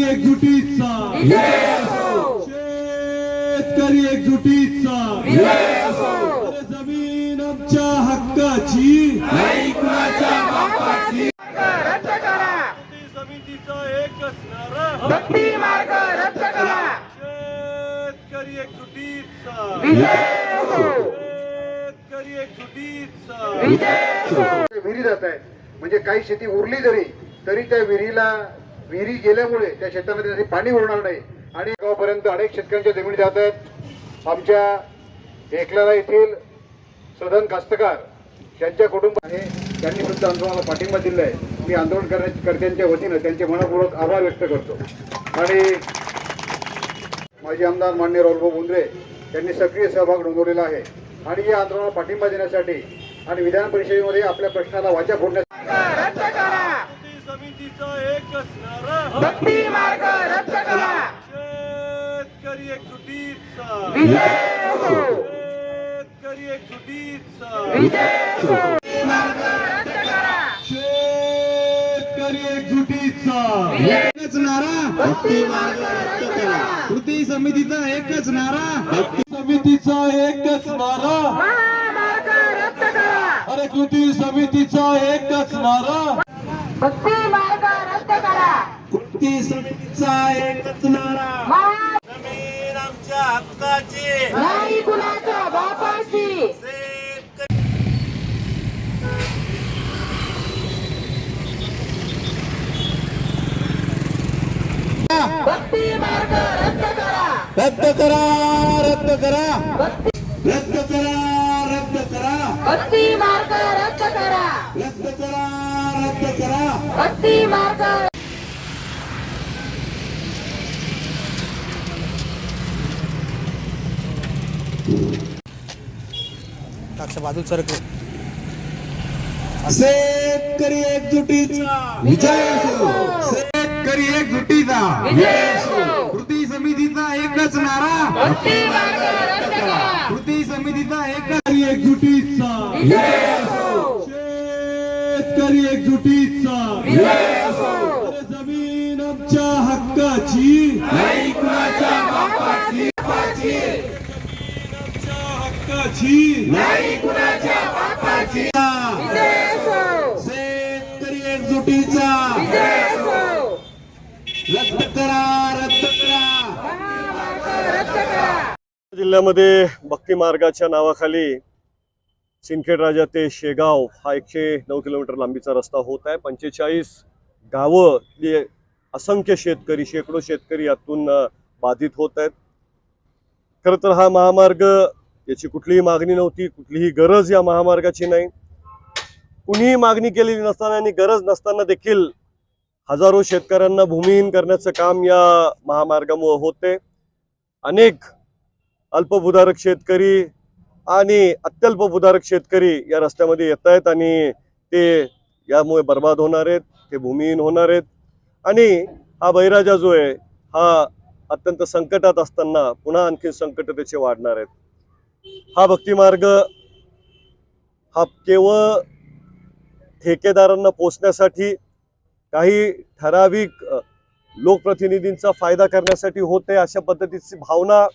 शेतकरी एकजुटीचा. शेतकरी एकजुटीचा. अरे जमीन आमच्या हक्काची. समितीचा एकच नारा शेतकरी एकजुटीचा. शेतकरी एकजुटीचा. विहिरी जात आहे. म्हणजे काही शेती उरली जरी तरी त्या विहिरीला विहिरी गेल्यामुळे त्या शेतामध्ये त्याचे पाणी उरणार नाही. आणि गावापर्यंत अनेक शेतकऱ्यांच्या जमिनी जात आहेत. आमच्या एकलाला येथील सदन कास्तकार त्यांच्या कुटुंब आहे त्यांनी सुद्धा आंदोलनाला पाठिंबा दिला आहे. मी आंदोलन करण्याकर्त्यांच्या वतीनं त्यांचे मनपूर्वक आभार व्यक्त करतो. आणि माजी आमदार मान्य राहुलभाऊ मुंद्रे यांनी सक्रिय सहभाग नोंदवलेला आहे. आणि या आंदोलनाला पाठिंबा देण्यासाठी आणि विधान परिषदेमध्ये आपल्या प्रश्नाला वाचा फोडण्यासाठी कृती समितीचा एकच नारा शेतकरी एकजुटीचा शेतकरी एकजुटीचा शेतकरी एकजुटीचा एकच नारा कृती समितीचा एकच नारा कृती समितीचा एकच नारा. अरे कृती समितीचा एकच नारा. भक्ती मार्ग रद्द करा कृती समितीचा एकच नारा जमीन आमच्या हक्काची. नाही कुणाच्या बापाची. भक्ती मार्ग रद्द करा. रद्द करा रद्द करा. भक्ती रद्द करा रद्द करा. भक्ती मार्ग रद्द करा. रद्द करा रद्द करा. भक्ती मार्ग शेतकरी एकजुटीचा विजय असो. शेतकरी एकजुटीचा कृती समितीचा एकच नारा. कृती समितीचा एकच एकजुटीचा शेतकरी एकजुटीचा अरे जमीन आमच्या हक्काची. नाही कुणाच्या बापाची. हक्काची नाही कुणाच्या बापाची. शेतकरी एकजुटीचा. रद्द करा रद्द करा. जिल्ह्यामध्ये भक्ती मार्गाच्या नावाखाली सिंदखेड राजा ते शेगाव हा एकशे नऊ किलोमीटर लांबीचा रस्ता होत आहे. पंचेचाळीस गावं जे असंख्य शेतकरी शेकडो शेतकरी यातून बाधित होत आहेत. खरं तर हा महामार्ग याची कुठलीही मागणी नव्हती कुठलीही गरज या महामार्गाची नाही. कुणीही मागणी केलेली नसताना आणि गरज नसताना देखील हजारो शेतकऱ्यांना भूमिहीन करण्याचं काम या महामार्गामुळे होते. अनेक अल्पभूधारक शेतकरी आणि अत्यल्पभूधारक शेतकरी या रस्त्यामध्ये येत आहेत आणि ते यामुळे बर्बाद होणार आहेत ते भूमिहीन होणार आहेत. आणि हा बैराजा जो आहे हा अत्यंत संकटात असताना पुन्हा आणखी संकट त्याचे वाढणार आहेत. हा भक्तिमार्ग हा केवळ ठेकेदारांना पोचण्यासाठी काही ठराविक लोकप्रतिनिधींचा फायदा करण्यासाठी होते अशा पद्धतीची भावना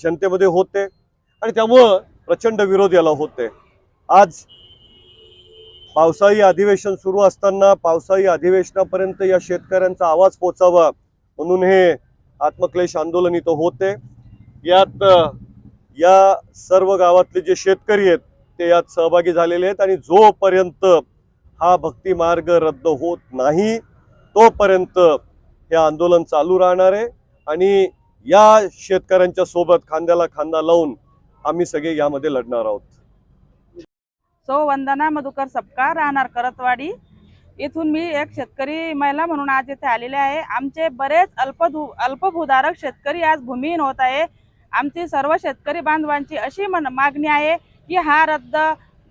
जनतेमध्ये होते आणि त्यामुळं प्रचंड विरोध याला होते. आज पावसाळी अधिवेशन सुरू असताना पावसाळी अधिवेशनापर्यंत या शेतकऱ्यांचा आवाज पोचावा म्हणून हे आत्मक्लेश आंदोलन इथं होते. यात या सर्व गावातले जे शेतकरी आहेत ते यात सहभागी झालेले आहेत आणि जोपर्यंत हा भक्ती मार्ग रद्द होत नाही तोपर्यंत हे आंदोलन चालू राहणार आहे. आणि या शेतकऱ्यांच्या सोबत खांद्याला खांदा लावून आम्ही सगळे यामध्ये लढणार आहोत. सो वंदना मधुकर सपका राहणार करतवाडी. इथून मी एक शेतकरी महिला म्हणून आज इथे आलेले आहे. आमचे बरेच अल्पधू अल्पभूधारक शेतकरी आज भूमिहीन होत आहे. आमची सर्व शेतकरी बांधवांची अशी मन मागणी आहे की हा रद्द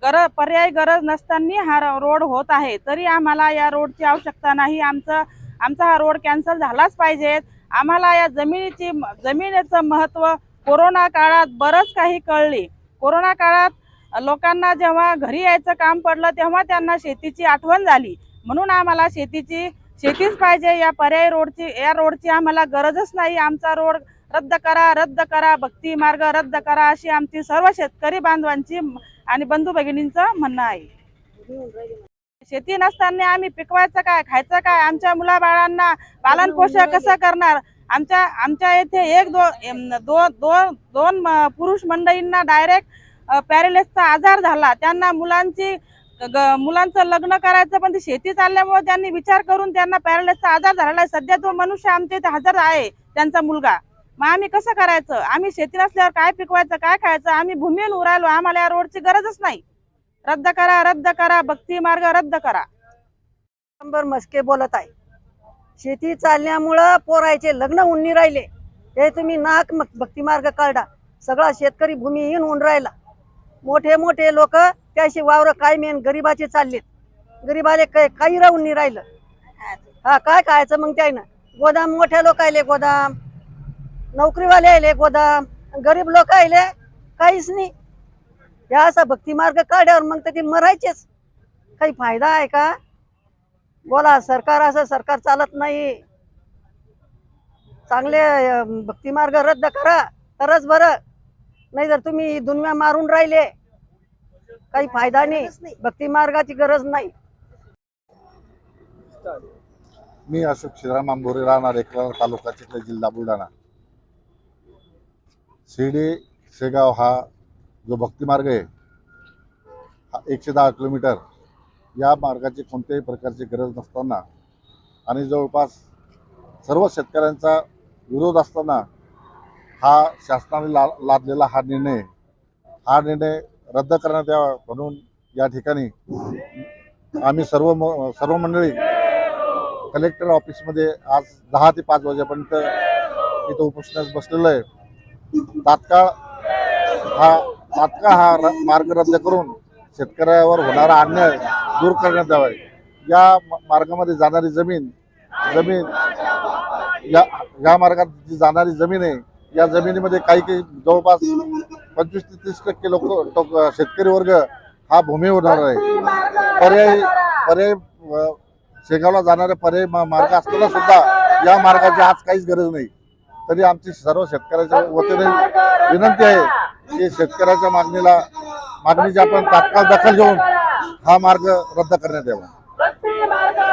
गरज पर्याय गरज नसताना हा र- रोड होत आहे. तरी आम्हाला या रोडची आवश्यकता नाही. आमचं आमचा हा रोड कॅन्सल झालाच पाहिजे. आम्हाला या जमिनीची जमिनीचं महत्त्व कोरोना काळात बरंच काही कळली. कोरोना काळात लोकांना जेव्हा घरी यायचं काम पडलं तेव्हा त्यांना शेतीची आठवण झाली. म्हणून आम्हाला शेतीची शेतीच पाहिजे. या पर्यायी रोडची या रोडची आम्हाला गरजच नाही. आमचा रोड रद्द करा रद्द करा भक्ती मार्ग रद्द करा अशी आमची सर्व शेतकरी बांधवांची आणि बंधू भगिनींचं म्हणणं आहे. शेती नसताना आम्ही पिकवायचं काय खायचं काय? आमच्या मुलाबाळांना पालन पोषण कसं करणार? आमच्या आमच्या येथे एक दो दो, दोन दोन दोन पुरुष मंडळींना डायरेक्ट पॅरेलिसचा आजार झाला. त्यांना मुलांची मुलांचं लग्न करायचं पण ती शेती चालल्यामुळे त्यांनी विचार करून त्यांना पॅरेलिसचा आजार झालेला आहे. सध्या तो मनुष्य आमच्या इथे हजर आहे त्यांचा मुलगा. मग आम्ही कसं करायचं? आम्ही शेती नसल्यावर काय पिकवायचं काय खायचं? आम्ही भूमीहून उरायलो. आम्हाला या रोडची गरजच नाही. रद्द करा रद्द करा. भक्ती मार्ग रद्द करा. शंभर मस्के बोलत आहे. शेती चालण्यामुळं पोरायचे लग्न नाही राहिले. हे तुम्ही नाक मग भक्ती मार्ग काढा. सगळा शेतकरी भूमीहीन होऊन राहिला. मोठे मोठे लोक त्याशी वावर काय मेन गरीबाचे चाललेत. गरीबाले काय काही राहून नाही राहिलं. हा. काय खायचं मग त्यानं? गोदाम मोठ्या लोक आले गोदाम. नोकरीवाले आले गोदाम गरीब लोक आले काहीच नाही. या असा भक्ती मार्ग काढ्यावर मग तर ते मरायचेच. काही फायदा आहे का? बोला सरकार असं सरकार चालत नाही. चांगले अं, भक्तिमार्ग रद्द करा तरच बरं. नाही तर तुम्ही दुनिया मारून राहिले. काही फायदा नाही. भक्तिमार्गाची गरज नाही. मी अशोक श्रीराम आंबोरे राहणार एकला तालुका चिखली जिल्हा बुलढाणा. शिर्डी शेगाव हा जो भक्तिमार्ग आहे हा एकशे दहा किलोमीटर या मार्गाची कोणत्याही प्रकारची गरज नसताना आणि जवळपास सर्व शेतकऱ्यांचा विरोध असताना हा शासनाने ला लादलेला हा निर्णय हा निर्णय रद्द करण्यात यावा म्हणून या ठिकाणी आम्ही सर्व म सर्व मंडळी कलेक्टर ऑफिसमध्ये आज दहा ते पाच वाजेपर्यंत इथं उपोषणास बसलेलं आहे. तात्काळ हा तात्काळ हा र- मार्ग रद्द करून शेतकऱ्यावर होणारा अन्याय दूर करण्यात यावा. या मार्गामध्ये जाणारी जमीन जमीन या या मार्गात जी जाणारी जमीन आहे या जमिनीमध्ये काही काही जवळपास पंचवीस ते तीस टक्के लोक टोक- शेतकरी वर्ग हा भूमी होणार आहे. पर्यायी पर्याय शेगावला जाणारे पर्याय मार्ग असताना सुद्धा या मार्गाची आज काहीच गरज नाही. तरी आमची सर्व शेतकऱ्याच्या वतीने विनंती आहे की शेतकऱ्याच्या मागणीला मागणीची आपण तात्काळ दखल घेऊन हा मार्ग रद्द करण्यात यावा.